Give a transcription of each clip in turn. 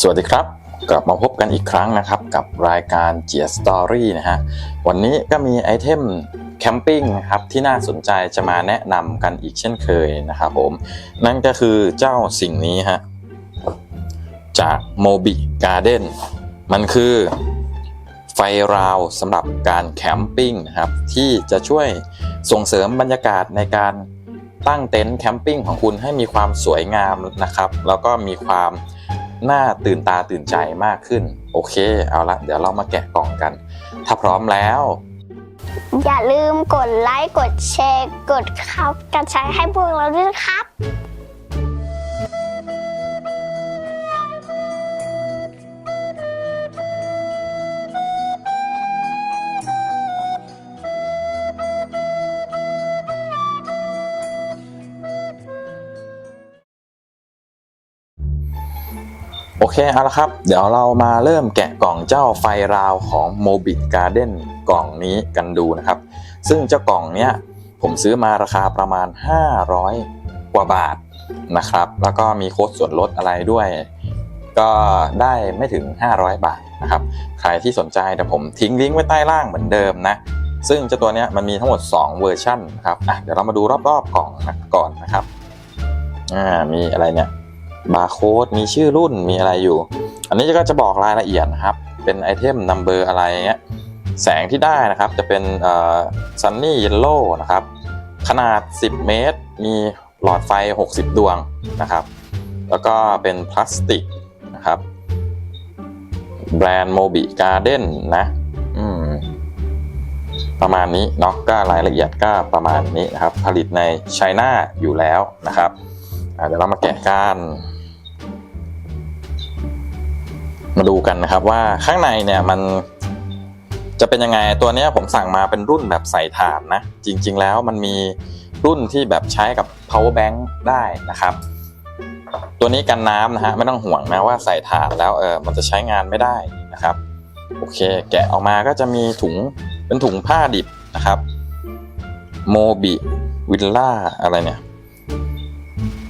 สวัสดีครับ กลับมาพบกันอีกครั้งนะครับ กับรายการเจียสตอรี่นะฮะวันนี้ก็มีไอเทมแคมปิ้งนะครับที่น่าสนใจจะมาแนะนำกันอีกเช่นเคยนะครับผมนั่นก็คือเจ้าสิ่งนี้ฮะจาก Mobi Garden มันคือไฟราวสำหรับการแคมปิ้งนะครับ ที่จะช่วยส่งเสริมบรรยากาศในการตั้งเต็นท์แคมปิ้งของคุณให้มีความสวยงามนะครับ แล้วก็มีความ น่าตื่นตาตื่นใจมากขึ้น โอเค เอาละเดี๋ยวเรามาแกะกล่องกัน ถ้าพร้อมแล้ว อย่าลืมกดไลค์ กดแชร์ กดครับกระชายให้พวกเราด้วยนะครับ โอเคเอาละครับ เดี๋ยวเรามาเริ่มแกะกล่องเจ้าไฟราวของ m o b i t Garden กล่องนี้กันดูนะครับ ซึ่งเจ้ากล่องเนี้ยผมซื้อมาราคาประมาณ 500 กว่าบาทนะครับ แล้วก็มีโค้ดส่วนลดอะไรด้วย ก็ได้ไม่ถึง 500 บาทนะครับ ใครที่สนใจเดี๋ยวผมทิ้งลิงก์ไว้ใต้ล่างเหมือนเดิมนะ ซึ่งเจ้าตัวเนี้ยมันมีทั้งหมด 2 เวอร์ชันนะครับอะเดี๋ยวเรามาดูรอบๆกล่องนก่อนนะครับอ่ามีอะไรเนี่ย บาร์โค้ดมีชื่อรุ่นมีอะไรอยู่ อันนี้ก็จะบอกรายละเอียดนะครับ เป็นไอเทมนัมเบอร์อะไรเงี้ยแสงที่ได้นะครับจะเป็นซันนี่เยลโล่นะครับ ขนาด 10 เมตร มีหลอดไฟ 60 ดวงนะครับ แล้วก็เป็นพลาสติกนะครับ แบรนด์โมบิการ์เด้นนะประมาณนี้เนาะก็รายละเอียดก็ประมาณนี้นะครับ ผลิตในไชน่าอยู่แล้วนะครับเดี๋ยวเรามาแกะกัน มาดูกันนะครับว่าข้างในเนี่ยมันจะเป็นยังไงตัวนี้ผมสั่งมาเป็นรุ่นแบบใส่ถ่านนะ จริง ๆ แล้วมันมีรุ่นที่แบบใช้กับ power bank ได้นะครับ ตัวนี้กันน้ำนะฮะไม่ต้องห่วงนะว่าใส่ถ่านแล้วเออมันจะใช้งานไม่ได้นะครับ โอเค แกะออกมาก็จะมีถุงเป็นถุงผ้าดิบนะครับโมบิวิลล่าอะไรเนี่ย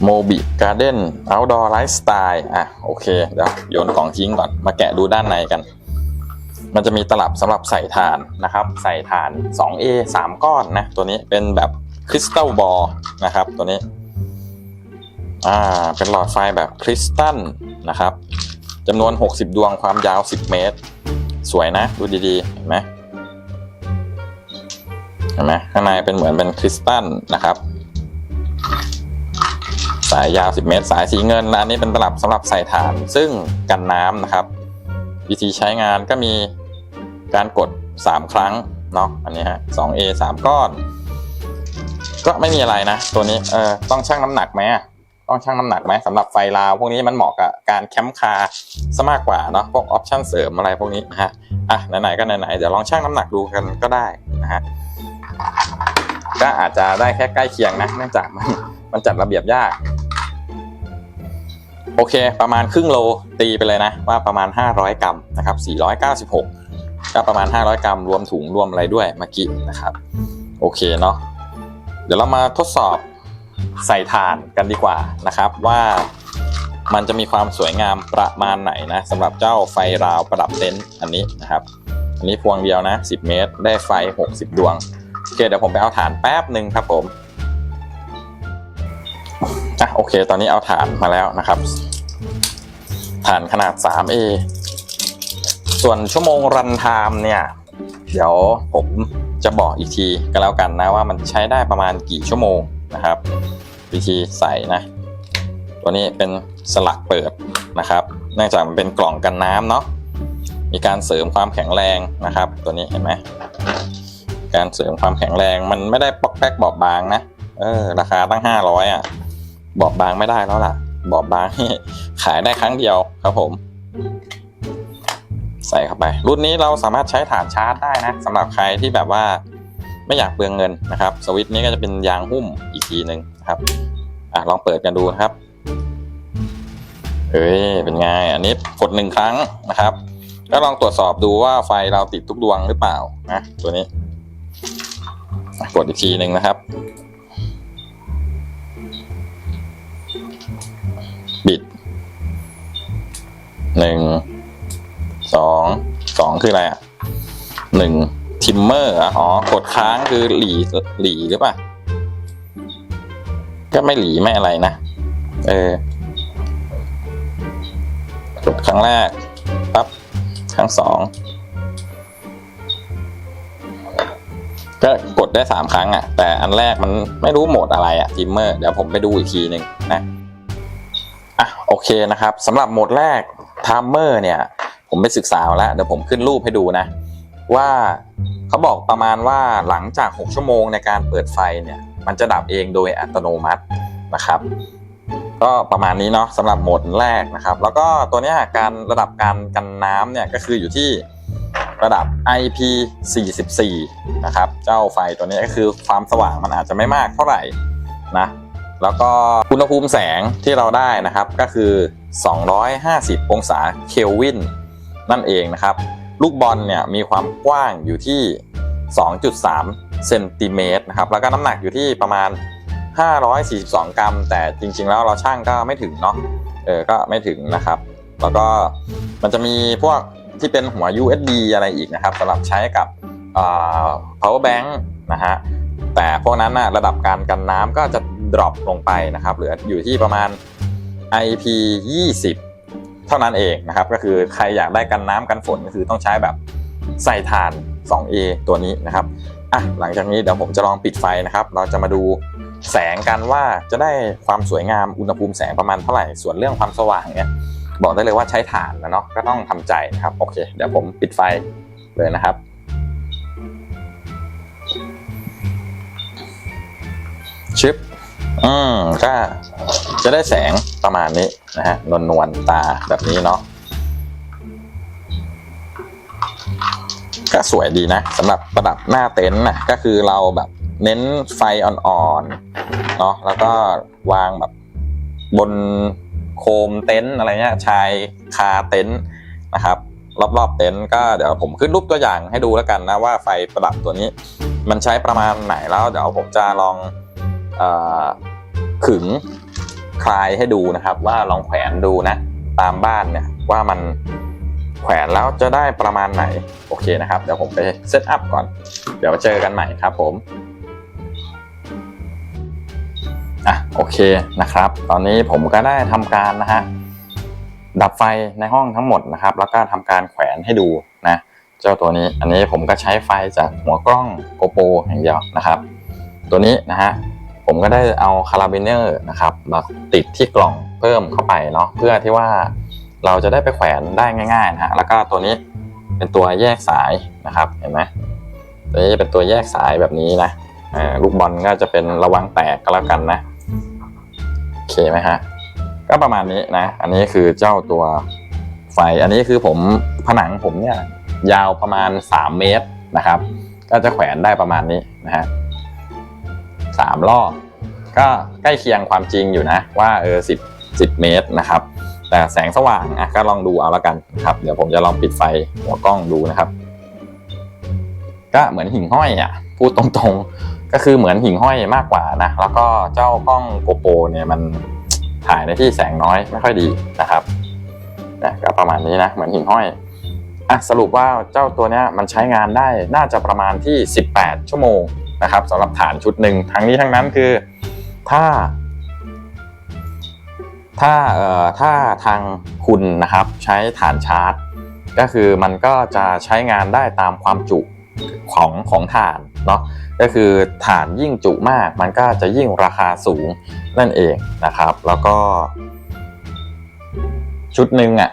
โมบิการ์เด้นเอาท์ดอร์ไลฟ์สไตล์อะโอเคเดี๋ยวโยนกล่องทิ้งก่อนมาแกะดูด้านในกัน มันจะมีตลับสำหรับใส่ถ่านนะครับ ใส่ถ่าน 2A 3 ก้อนนะ ตัวนี้เป็นแบบคริสตัลบอลนะครับ ตัวนี้อ่าเป็นหลอดไฟแบบคริสตัลนะครับจำนวน 60 ดวงความยาว 10 เมตร สวยนะ ดูดีๆ เห็นไหมเห็นไหมข้างในเป็นเหมือนเป็นคริสตัลนะครับ สายยาว 10 เมตร สายสีเงินและอันนี้เป็นตลับสำหรับใส่ถ่าน ซึ่งกันน้ำนะครับ วิธีใช้งานก็มีการกด 3 ครั้งเนาะอันนี้ฮะ 2A 3 ก้อน ก็ไม่มีอะไรนะ ตัวนี้เออต้องชั่งน้ำหนักไหมต้องชั่งน้ำหนักไหมสำหรับไฟลาว พวกนี้มันเหมาะกับการแคมป์คาร์ซะมากกว่าเนาะพวกออปชั่นเสริมอะไรพวกนี้นะฮะอะไหนๆก็ไหนๆเดี๋ยวลองชั่งน้ำหนักดูกันก็ได้นะฮะก็อาจจะได้แค่ใกล้เคียงนะเนื่องจากมันมันจัดระเบียบยาก โอเค ประมาณครึ่งโลตีไปเลยนะ ว่าประมาณ 500 กรัมนะครับ496 ก็ประมาณ 500 กรัม รวมถุงรวมอะไรด้วยเมื่อกี้นะครับ โอเคเนาะเดี๋ยวเรามาทดสอบใส่ถ่านกันดีกว่านะครับว่ามันจะมีความสวยงามประมาณไหนนะสำหรับเจ้าไฟราวประดับเต็นท์อันนี้นะครับ อันนี้พวงเดียวนะ 10 เมตร ได้ไฟ 60 ดวงโอเคเดี๋ยวผมไปเอาถ่านแป๊บหนึ่งครับผม อะโอเค ตอนนี้เอาฐานมาแล้วนะครับ ฐานขนาด 3A ส่วนชั่วโมงรันไทม์เนี่ย เดี๋ยวผมจะบอกอีกทีก็แล้วกันนะว่ามันใช้ได้ประมาณกี่ชั่วโมงนะครับ วิธีใส่นะ ตัวนี้เป็นสลักเปิดนะครับ เนื่องจากมันเป็นกล่องกันน้ำเนาะมีการเสริมความแข็งแรงนะครับ ตัวนี้เห็นไหมการเสริมความแข็งแรงมันไม่ได้ปอกแป๊กบอบบางนะเออราคาตั้งห้าร้อยอะ บอบบางไม่ได้แล้วล่ะ บอบบางขายได้ครั้งเดียวครับผม ใส่เข้าไป รุ่นนี้เราสามารถใช้ฐานชาร์จได้นะสำหรับใครที่แบบว่าไม่อยากเปลืองเงินนะครับ สวิตช์นี้ก็จะเป็นยางหุ้มอีกทีหนึ่งนะครับอะลองเปิดกันดูนะครับเฮ้ยเป็นไงอันนี้กดหนึ่งครั้งนะครับก็ลองตรวจสอบดูว่าไฟเราติดทุกดวงหรือเปล่านะตัวนี้กดอีกทีหนึ่งนะครับ หนึ่งสองสองคืออะไรอะหนึ่งทิมเมอร์อ๋อกดค้างคือหลีหลีหรือเปล่าก็ไม่หลีไม่อะไรนะ เออกดครั้งแรกปั๊บครั้งสองก็กดได้สามครั้งอะ แต่อันแรกมันไม่รู้โหมดอะไรอะทิมเมอร์เดี๋ยวผมไปดูอีกทีหนึ่งนะอะโอเคนะครับสำหรับโหมดแรก timer เนี่ย ผมไปศึกษาแล้วเดี๋ยวผมขึ้นรูปให้ดูนะ ว่าเขาบอกประมาณว่าหลังจาก 6 ชั่วโมงในการเปิดไฟเนี่ย มันจะดับเองโดยอัตโนมัตินะครับ ก็ประมาณนี้เนาะสำหรับโหมดแรกนะครับ แล้วก็ตัวนี้การระดับการกันน้ำเนี่ยก็คืออยู่ที่ระดับ IP 44 นะครับ เจ้าไฟตัวนี้ก็คือความสว่างมันอาจจะไม่มากเท่าไหร่นะ แล้วก็อุณหภูมิแสงที่เราได้นะครับก็คือ 250 องศาเคลวินนั่นเองนะครับ ลูกบอลเนี่ยมีความกว้างอยู่ที่ 2.3 เซนติเมตรนะครับ แล้วก็น้ำหนักอยู่ที่ประมาณ 542 กรัม แต่จริงๆ แล้วเราช่างก็ไม่ถึงเนาะ เออ ก็ไม่ถึงนะครับ แล้วก็มันจะมีพวกที่เป็นหัว USB อะไรอีกนะครับสำหรับใช้กับ power bank นะฮะ แต่พวกนั้นนะระดับการกันน้ำก็จะ drop ลงไปนะครับเหลืออยู่ที่ประมาณ IP 20 เท่านั้นเองนะครับ ก็คือใครอยากได้กันน้ำกันฝนก็คือต้องใช้แบบใส่ถ่าน 2A ตัวนี้นะครับอะหลังจากนี้เดี๋ยวผมจะลองปิดไฟนะครับ เราจะมาดูแสงกันว่าจะได้ความสวยงามอุณหภูมิแสงประมาณเท่าไหร่ส่วนเรื่องความสว่างเนี่ยบอกได้เลยว่าใช้ถ่านนะเนาะก็ต้องทำใจนะครับโอเค เดี๋ยวผมปิดไฟเลยนะครับ ชิป อืมก็จะได้แสงประมาณนี้นะฮะนวลนวลๆตาแบบนี้เนาะก็สวยดีนะสำหรับประดับหน้าเต็นท์นะก็คือเราแบบเน้นไฟอ่อนๆเนาะแล้วก็วางแบบบนโคมเต็นท์อะไรเงี้ยชายคาเต็นท์นะครับ รอบๆเต็นท์ก็เดี๋ยวผมขึ้นรูปตัวอย่างให้ดูแล้วกันนะว่าไฟประดับตัวนี้ มันใช้ประมาณไหนแล้วเดี๋ยวผมจะลองเอ่อ ขึงคลายให้ดูนะครับ ว่าลองแขวนดูนะ ตามบ้านเนี่ยว่ามันแขวนแล้วจะได้ประมาณไหน โอเคนะครับ เดี๋ยวผมไปเซตอัพก่อน เดี๋ยวเจอกันใหม่ครับผมอะโอเคนะครับ ตอนนี้ผมก็ได้ทำการนะฮะดับไฟในห้องทั้งหมดนะครับ แล้วก็ทำการแขวนให้ดูนะ เจ้าตัวนี้อันนี้ผมก็ใช้ไฟจากหัวกล้องโกโปรอย่างเดียวนะครับ ตัวนี้นะฮะ ผมก็ได้เอาคาราบิเนอร์นะครับมาติดที่กล่องเพิ่มเข้าไปเนาะเพื่อที่ว่าเราจะได้ไปแขวนได้ง่ายๆนะฮะแล้วก็ตัวนี้เป็นตัวแยกสายนะครับเห็นไหมตัวนี้เป็นตัวแยกสายแบบนี้นะลูกบอลก็จะเป็นระวังแตกก็แล้วกันนะโอเคไหมฮะก็ประมาณนี้นะ อันนี้คือเจ้าตัวไฟอันนี้คือผมผนังผมเนี่ยยาวประมาณ 3 เมตรนะครับ ก็จะแขวนได้ประมาณนี้นะฮะ สามรอบ ก็ใกล้เคียงความจริงอยู่นะว่าเออสิบสิบเมตรนะครับ แต่แสงสว่างอะก็ลองดูเอาละกันครับ เดี๋ยวผมจะลองปิดไฟหัวกล้องดูนะครับ ก็เหมือนหิ่งห้อยอะพูดตรงๆก็คือเหมือนหิ่งห้อยมากกว่านะแล้วก็เจ้ากล้องโกโปรเนี่ยมันถ่ายในที่แสงน้อยไม่ค่อยดีนะครับนะก็ประมาณนี้นะเหมือนหิ่งห้อยอะสรุปว่าเจ้าตัวเนี้ยมันใช้งานได้น่าจะประมาณที่ 18 ชั่วโมง นะครับสำหรับฐานชุดหนึ่งทั้งนี้ทั้งนั้นคือถ้า ถ้าเอ่อถ้าทางคุณนะครับใช้ฐานชาร์จ ก็คือมันก็จะใช้งานได้ตามความจุของของฐานเนาะก็คือฐานยิ่งจุมากมันก็จะยิ่งราคาสูงนั่นเองนะครับ แล้วก็ ชุดหนึ่งอะ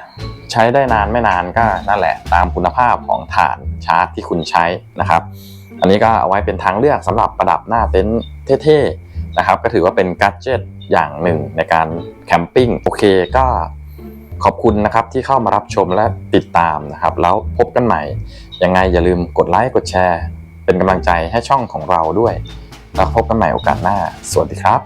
ใช้ได้นานไม่นานก็นั่นแหละตามคุณภาพของฐานชาร์จที่คุณใช้นะครับ อันนี้ก็เอาไว้เป็นทางเลือกสำหรับประดับหน้าเต็นท์เท่ๆนะครับ ก็ถือว่าเป็นกัจเจตอย่างหนึ่งในการแคมปิ้งโอเคก็ขอบคุณนะครับที่เข้ามารับชมและติดตามนะครับ แล้วพบกันใหม่ ยังไงอย่าลืมกดไลค์กดแชร์ เป็นกำลังใจให้ช่องของเราด้วย แล้วพบกันใหม่โอกาสหน้า สวัสดีครับ